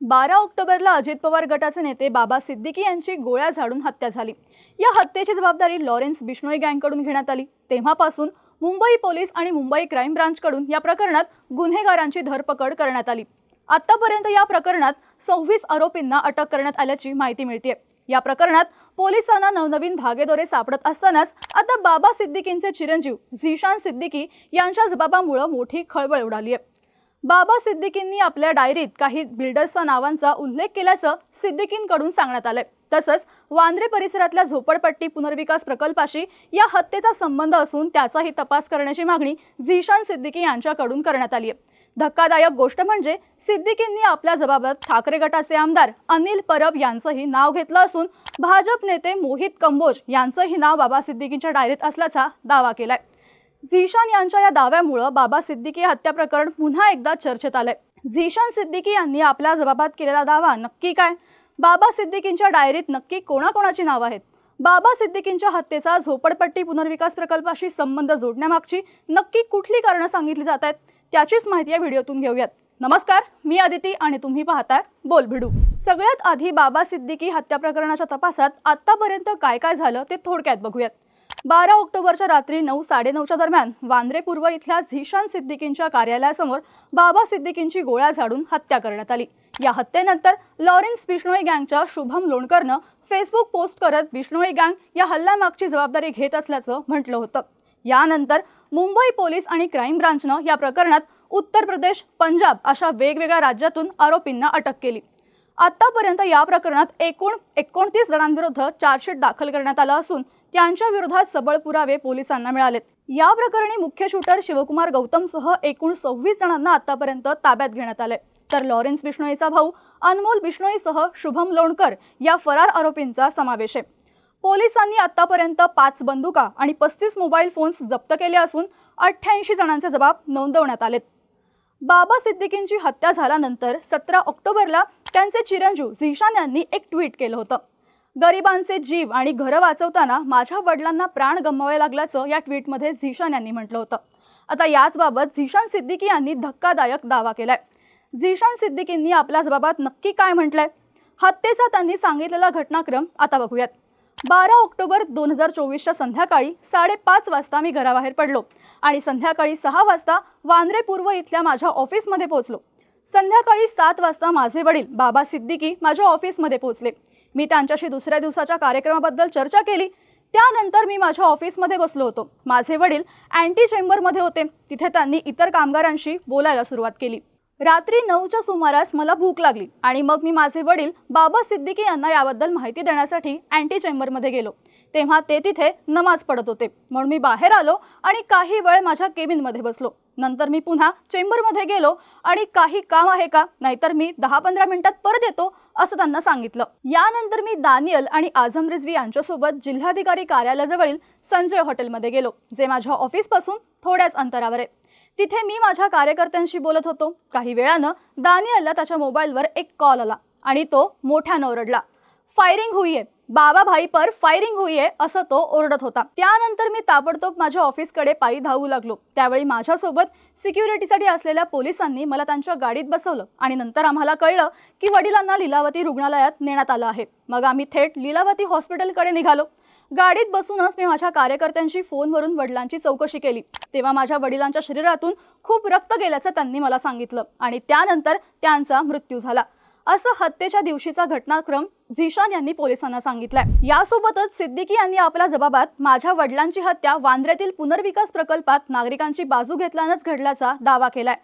बारा ऑक्टोबरला अजित पवार गटाचे नेते बाबा सिद्दीकी यांची गोळ्या झाडून हत्या झाली. या हत्येची जबाबदारी लॉरेन्स बिश्नोई गँगकडून घेण्यात आली. तेव्हापासून मुंबई पोलीस आणि मुंबई क्राईम ब्रांचकडून या प्रकरणात गुन्हेगारांची धरपकड करण्यात आली. आतापर्यंत या प्रकरणात सव्वीस आरोपींना अटक करण्यात आल्याची माहिती मिळते या प्रकरणात पोलिसांना नवनवीन धागेदोरे सापडत असतानाच आता बाबा सिद्दीकींचे चिरंजीव झिशान सिद्दीकी यांच्या जबाबामुळे मोठी खळबळ उडाली आहे बाबा सिद्दीकींनी आपल्या डायरीत काही बिल्डर्सच्या नावांचा उल्लेख केल्याचं सिद्दीकींकडून सांगण्यात आलंय. तसंच वांद्रे परिसरातल्या झोपडपट्टी पुनर्विकास प्रकल्पाशी या हत्येचा संबंध असून त्याचाही तपास करण्याची मागणी झिशान सिद्दीकी यांच्याकडून करण्यात आली आहे. धक्कादायक गोष्ट म्हणजे सिद्दीकींनी आपल्या जबाबात ठाकरे गटाचे आमदार अनिल परब यांचंही नाव घेतलं असून भाजप नेते मोहित कंबोज यांचंही नाव बाबा सिद्दीकींच्या डायरीत असल्याचा दावा केलाय. झिशान यांच्या या दाव्यामुळं बाबा सिद्दीकी हत्या प्रकरण पुन्हा एकदा चर्चेत आलंय. झिशान सिद्दीकी यांनी आपल्या जबाबात केलेला दावा नक्की काय? बाबा सिद्दीकींच्या डायरीत नक्की कोणाकोणाची नावं आहेत? बाबा सिद्दीकींच्या हत्येचा झोपडपट्टी पुनर्विकास प्रकल्पाशी संबंध जोडण्यामागची नक्की कुठली कारणं सांगितली जात आहेत त्याचीच माहिती या व्हिडिओतून घेऊयात. नमस्कार मी अदिती आणि तुम्ही पाहताय बोल भिडू सगळ्यात आधी बाबा सिद्दीकी हत्या प्रकरणाच्या तपासात आतापर्यंत काय काय झालं ते थोडक्यात बघूयात. बारा ऑक्टोबरच्या रात्री नऊ साडेनऊच्या दरम्यान वांद्रे पूर्व इथल्या झिशान सिद्दीकींच्या कार्यालयासमोर बाबा सिद्दीकींची गोळ्या झाडून हत्या करण्यात आली. या हत्येनंतर लॉरेन्स बिष्णोई गँगच्या शुभम लोणकरनं फेसबुक पोस्ट करत बिष्णोई गँग या हल्ल्यामागची जबाबदारी घेत असल्याचं म्हटलं होतं. यानंतर मुंबई पोलीस आणि क्राईम ब्रांचनं या प्रकरणात उत्तर प्रदेश पंजाब अशा वेगवेगळ्या राज्यातून आरोपींना अटक केली. आतापर्यंत या प्रकरणात एकूण एकोणतीस जणांविरुद्ध चार्जशीट दाखल करण्यात आला असून त्यांच्या विरोधात सबळ पुरावे पोलिसांना मिळालेत. या प्रकरणी मुख्य शूटर शिवकुमार गौतमसह एकूण सव्वीस जणांना आतापर्यंत ताब्यात घेण्यात आले तर लॉरेन्स बिष्णोईचा भाऊ अनमोल बिष्णोईसह शुभम लोणकर या फरार आरोपींचा समावेश आहे. पोलिसांनी आतापर्यंत पाच बंदुका आणि पस्तीस मोबाईल फोन्स जप्त केले असून अठ्ठ्याऐंशी जणांचे जबाब नोंदवण्यात आलेत. बाबा सिद्दीकींची हत्या झाल्यानंतर सतरा ऑक्टोबरला त्यांचे चिरंजीव झिशान यांनी एक ट्विट केलं होतं. गरिबांचे जीव आणि घरं वाचवताना माझ्या वडिलांना प्राण गमवावे लागल्याचं या ट्विटमध्ये झिशान यांनी म्हटलं होतं. आता याचबाबत झिशान सिद्दीकी यांनी धक्कादायक दावा केलाय. झिशान सिद्दीकींनी आपल्या बाबत नक्की काय म्हटलंय? हत्येचा त्यांनी सांगितलेला घटनाक्रम आता बघूयात. बारा ऑक्टोबर दोन हजार चोवीसच्या संध्याकाळी साडेपाच वाजता मी घराबाहेर पडलो आणि संध्याकाळी सहा वाजता वांद्रे पूर्व इथल्या माझ्या ऑफिसमध्ये पोहोचलो. संध्याकाळी सात वाजता माझे वडील बाबा सिद्दीकी माझ्या ऑफिसमध्ये पोहोचले. मी त्यांच्याशी दुसऱ्या दिवसाच्या कार्यक्रमाबद्दल चर्चा केली. त्यानंतर मी माझ्या ऑफिसमध्ये बसलो होतो. माझे वडील अँटी चेंबरमध्ये होते. तिथे त्यांनी इतर कामगारांशी बोलायला सुरुवात केली. रात्री नऊच्या सुमारास मला भूक लागली आणि मग मी माझे वडील बाबा सिद्दीकी यांना याबद्दल माहिती देण्यासाठी अँटी चेंबरमध्ये गेलो. तेव्हा ते तिथे नमाज पडत होते. म्हणून मी बाहेर आलो आणि काही वेळ माझ्या केबिनमध्ये बसलो. नंतर मी पुन्हा चेंबरमध्ये गेलो. आणि काही काम आहे का? नाहीतर मी दहा पंधरा मिनिटात परत येतो असं त्यांना सांगितलं. यानंतर मी दानियल आणि आझम रिझवी यांच्यासोबत जिल्हाधिकारी कार्यालयाजवळील संजय हॉटेलमध्ये गेलो जे माझ्या ऑफिसपासून थोड्याच अंतरावर आहे. तिथे मी माझ्या कार्यकर्त्यांशी बोलत होतो. काही वेळानं दानियलला त्याच्या मोबाईलवर एक कॉल आला आणि तो मोठ्यानं ओरडला. फायरिंग हुई आहे बाबा भाई पर फायरिंग हुई आहे असं तो ओरडत होता. त्यानंतर मी ताबडतोब माझ्या ऑफिसकडे पायी धावू लागलो. त्यावेळी माझ्यासोबत सिक्युरिटीसाठी असलेल्या पोलिसांनी मला त्यांच्या गाडीत बसवलं आणि नंतर आम्हाला कळलं की वडिलांना लिलावती रुग्णालयात नेण्यात आलं आहे. मग आम्ही थेट लिलावती हॉस्पिटलकडे निघालो. गाडीत बसूनच मी माझ्या कार्यकर्त्यांशी फोनवरून वडिलांची चौकशी केली. तेव्हा माझ्या वडिलांच्या शरीरातून खूप रक्त गेल्याचं त्यांनी मला सांगितलं आणि त्यानंतर त्यांचा मृत्यू झाला. असं हत्येच्या दिवशीचा घटनाक्रम झिशान यांनी पोलिसांना सांगितलाय. यासोबतच सिद्दीकी यांनी आपल्या जबाबात माझ्या वडिलांची हत्या वांद्र्यातील पुनर्विकास प्रकल्पात नागरिकांची बाजू घेतल्यानंच घडल्याचा दावा केलाय.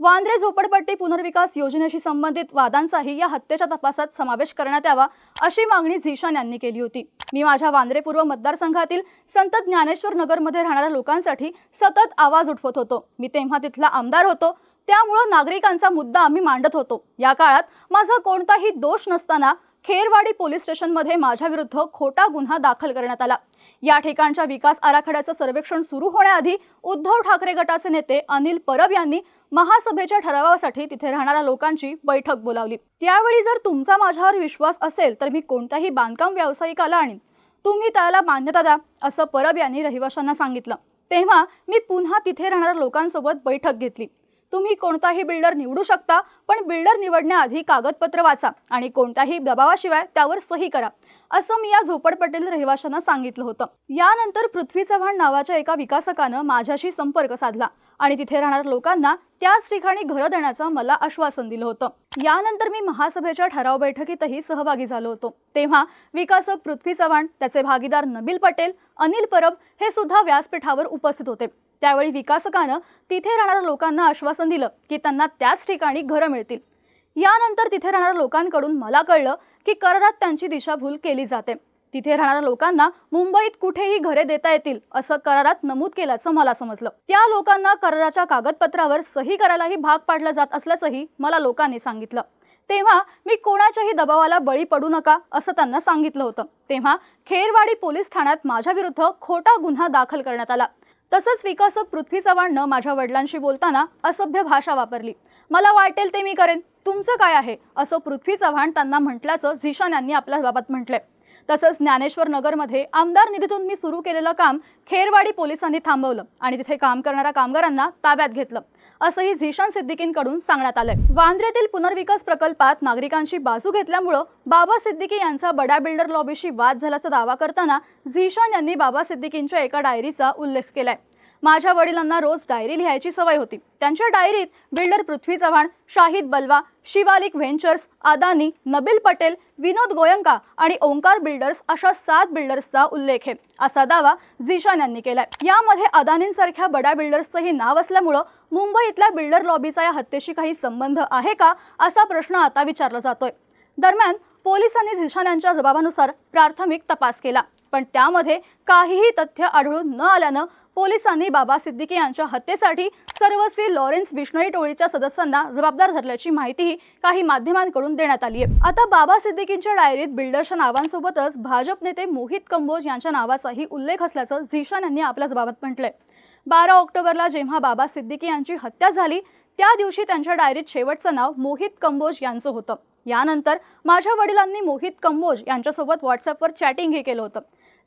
वांद्रे झोपडपट्टी पुनर्विकास योजनेशी संबंधित वादांचाही या हत्येच्या तपासात समावेश करण्यात यावा अशी मागणी झिशान यांनी केली होती. मी माझ्या वांद्रे पूर्व मतदारसंघातील संत ज्ञानेश्वर नगरमध्ये राहणाऱ्या लोकांसाठी सतत आवाज उठवत होतो. मी तेव्हा तिथला आमदार होतो. त्यामुळं नागरिकांचा मुद्दा आम्ही मांडत होतो. या काळात माझा कोणताही दोष नसताना खेरवाडी पोलीस स्टेशनमध्ये माझ्या विरुद्ध खोटा गुन्हा दाखल करण्यात आला. या ठिकाणच्या विकास आराखड्याचं सर्वेक्षण सुरू होण्याआधी उद्धव ठाकरे गटाचे नेते अनिल परब यांनी महासभेच्या ठरावासाठी तिथे राहणाऱ्या लोकांची बैठक बोलावली. त्यावेळी जर तुमचा माझ्यावर विश्वास असेल तर मी कोणत्याही बांधकाम व्यावसायिकाला आणीन. तुम्ही त्याला मान्यता द्या असं परब यांनी रहिवाशांना सांगितलं. तेव्हा मी पुन्हा तिथे राहणाऱ्या लोकांसोबत बैठक घेतली. तुम्ही कोणताही बिल्डर निवडू शकता पण बिल्डर निवडण्याआधी कागदपत्र वाचा आणि कोणत्याही दबावाशिवाय त्यावर सही करा. असं मी या झोपडपट्टीतील रहिवाशांना सांगितलं होतं. यानंतर पृथ्वी चव्हाण नावाच्या एका विकासकानं माझ्याशी संपर्क साधला आणि तिथे राहणाऱ्या लोकांना त्याच ठिकाणी घरं देण्याचं मला आश्वासन दिलं होतं. यानंतर मी महासभेच्या ठराव बैठकीतही सहभागी झालो होतो. तेव्हा विकासक पृथ्वी चव्हाण त्याचे भागीदार नबील पटेल अनिल परब हे सुद्धा व्यासपीठावर उपस्थित होते. त्यावेळी विकासकानं तिथे राहणाऱ्या लोकांना आश्वासन दिलं की त्यांना त्याच ठिकाणी घरं मिळतील. यानंतर तिथे राहणाऱ्या लोकांकडून मला कळलं की करारात त्यांची दिशाभूल केली जाते. तिथे राहणाऱ्या लोकांना मुंबईत कुठेही घरे देता येतील असं करारात नमूद केल्याचं मला समजलं. त्या लोकांना कराराच्या कागदपत्रावर सही करायलाही भाग पाडलं जात असल्याचंही मला लोकांनी सांगितलं. तेव्हा मी कोणाच्याही दबावाला बळी पडू नका असं त्यांना सांगितलं होतं. तेव्हा खेरवाडी पोलीस ठाण्यात माझ्या विरुद्ध खोटा गुन्हा दाखल करण्यात आला. तसंच विकासक पृथ्वी चव्हाणनं माझ्या वडिलांशी बोलताना असभ्य भाषा वापरली. मला वाटेल ते मी करेन. तुमचं काय आहे? असं पृथ्वी चव्हाण त्यांना म्हटल्याचं झिशान यांनी आपल्या बाबत म्हटलंय. तसंच ज्ञानेश्वर नगरमध्ये आमदार निधीतून मी सुरू केलेलं काम खेरवाडी पोलिसांनी थांबवलं आणि तिथे काम करणाऱ्या कामगारांना ताब्यात घेतलं. असंही झिशान सिद्दीकींकडून सांगण्यात आलंय. वांद्र्यातील पुनर्विकास प्रकल्पात नागरिकांची बाजू घेतल्यामुळं बाबा सिद्दीकी यांचा बडा बिल्डर लॉबीशी वाद झाल्याचा दावा करताना झिशान यांनी बाबा सिद्दीकींच्या एका डायरीचा उल्लेख केलाय. माझ्या वडिलांना रोज डायरी लिहायची सवय होती. त्यांच्या डायरीत बिल्डर पृथ्वी चव्हाण शाहिद बलवा शिवालिक व्हेंचर्स अदानी नबिल पटेल विनोद गोयंका आणि ओंकार बिल्डर्स अशा सात बिल्डर्सचा उल्लेख आहे असा दावा झिशान यांनी केलाय. यामध्ये अदानींसारख्या बड्या बिल्डर्सचंही नाव असल्यामुळं मुंबईतल्या बिल्डर लॉबीचा या हत्येशी काही संबंध आहे का असा प्रश्न आता विचारला जातोय. दरम्यान पोलिसांनी झिशान यांच्या जबाबानुसार प्राथमिक तपास केला. पण त्यामध्ये काहीही तथ्य आढळून न आल्यानं पोलिसांनी बाबा सिद्दीकी यांच्या हत्येसाठी सर्वस्वी लॉरेन्स बिश्नोई टोळीच्या सदस्यांना जबाबदार धरल्याची माहितीही काही माध्यमांकडून देण्यात आली आहे. आता बाबा सिद्दीकींच्या डायरीत बिल्डरच्या नावांसोबतच भाजप नेते मोहित कंबोज यांच्या नावाचाही उल्लेख असल्याचं झिशान यांनी आपल्या जबाबात म्हटलंय. बारा ऑक्टोबरला जेव्हा बाबा सिद्दीकी यांची हत्या झाली त्या दिवशी त्यांच्या डायरीत शेवटचं नाव मोहित कंबोज यांचं होतं. यानंतर माझ्या वडिलांनी मोहित कंबोज यांच्यासोबत व्हॉट्सअपवर चॅटिंगही केलं होतं.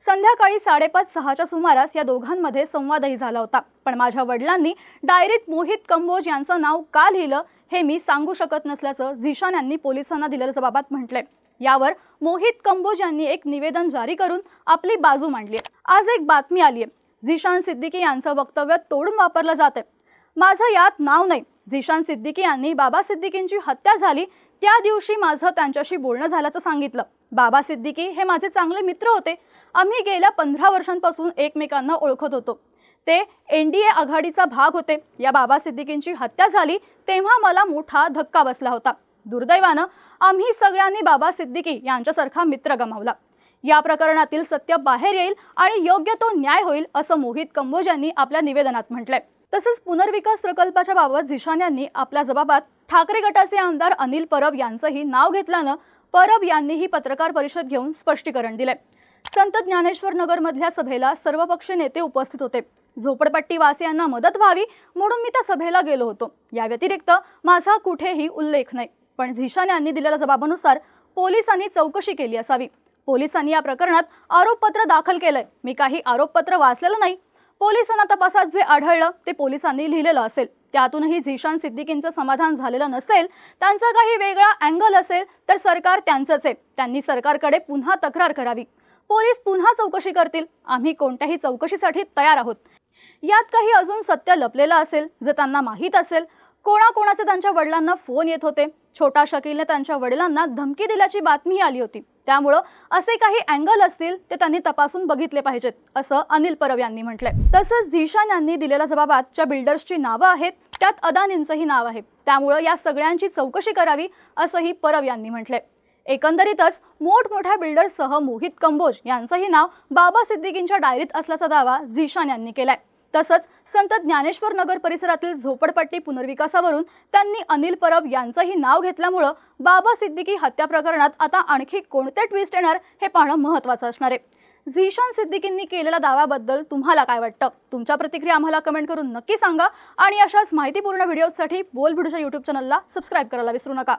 संध्याकाळी साडेपाच सहाच्या सुमारास या दोघांमध्ये संवादही झाला होता. पण माझ्या वडिलांनी डायरीत मोहित कंबोज यांचं नाव का लिहिलं हे मी सांगू शकत नसल्याचं झिशान यांनी पोलिसांना दिलेल्या जबाबात म्हटलंय. यावर मोहित कंबोज यांनी एक निवेदन जारी करून आपली बाजू मांडली आज एक बातमी आली आहे झिशान सिद्दीकी यांचं वक्तव्य तोडून वापरलं जात आहे माझं यात नाव नाही. झिशान सिद्दीकी यांनी बाबा सिद्दीकींची हत्या झाली. त्या दिवशी माझं त्यांच्याशी बोलणं झाल्याचं सांगितलं. बाबा सिद्दीकी हे माझे चांगले मित्र होते. आम्ही गेल्या पंधरा वर्षांपासून एकमेकांना ओळखत होतो. ते एन डी ए आघाडीचा भाग होते. या बाबा सिद्दीकींची हत्या झाली तेव्हा मला मोठा धक्का बसला होता. दुर्दैवानं आम्ही सगळ्यांनी बाबा सिद्दीकी यांच्यासारखा मित्र गमावला. या प्रकरणातील सत्य बाहेर येईल आणि योग्य तो न्याय होईल असं मोहित कंबोज यांनी आपल्या निवेदनात म्हटलंय. तसंच पुनर्विकास प्रकल्पाच्या बाबत झिशान यांनी आपल्या जबाबात ठाकरे गटाचे आमदार अनिल परब यांचंही नाव घेतल्यानं परब यांनीही पत्रकार परिषद घेऊन स्पष्टीकरण दिले संत ज्ञानेश्वर नगरमधल्या सभेला सर्वपक्षीय नेते उपस्थित होते. झोपडपट्टी वासियांना मदत व्हावी म्हणून मी त्या सभेला गेलो होतो. या व्यतिरिक्त माझा कुठेही उल्लेख नाही. पण झिशान यांनी दिलेल्या जबाबानुसार पोलिसांनी चौकशी केली असावी. पोलिसांनी या प्रकरणात आरोपपत्र दाखल केलंय. मी काही आरोपपत्र वाचलेलं नाही पोलिसांना तपासात जे आढळलं ते पोलिसांनी लिहिलेलं असेल. त्यातूनही झिशान सिद्दीकींचं समाधान झालेलं नसेल त्यांचा काही वेगळा अँगल असेल तर सरकार त्यांचंच आहे. त्यांनी सरकारकडे पुन्हा तक्रार करावी. पोलीस पुन्हा चौकशी करतील. आम्ही कोणत्याही चौकशीसाठी तयार आहोत. यात काही अजून सत्य लपलेलं असेल जर त्यांना माहीत असेल. कोणाकोणाचे त्यांच्या वडिलांना फोन येत होते. छोटा शकीलने त्यांच्या वडिलांना धमकी दिल्याची बातमीही आली होती. त्यामुळं असे काही अँगल असतील ते त्यांनी तपासून बघितले पाहिजेत असं अनिल परब यांनी म्हटलंय. तसंच झिशान यांनी दिलेल्या जबाबात ज्या बिल्डर्सची नावं आहेत त्यात अदानींचंही नाव आहे. त्यामुळं या सगळ्यांची चौकशी करावी असंही परब यांनी म्हटलंय. एकंदरीतच मोठमोठ्या बिल्डर्ससह मोहित कंबोज यांचंही नाव बाबा सिद्दीकींच्या डायरीत असल्याचा दावा झिशान यांनी केलाय. तसंच संत ज्ञानेश्वर नगर परिसरातील झोपडपट्टी पुनर्विकासावरून त्यांनी अनिल परब यांचंही नाव घेतल्यामुळं बाबा सिद्दीकी हत्या प्रकरणात आता आणखी कोणते ट्विस्ट येणार हे पाहणं महत्त्वाचं असणार आहे. झिशान सिद्दीकींनी केलेल्या दाव्याबद्दल तुम्हाला काय वाटतं? तुमच्या प्रतिक्रिया आम्हाला कमेंट करून नक्की सांगा आणि अशाच माहितीपूर्ण व्हिडिओसाठी बोल भिडूच्या यूट्यूब चॅनलला सबस्क्राईब करायला विसरू नका.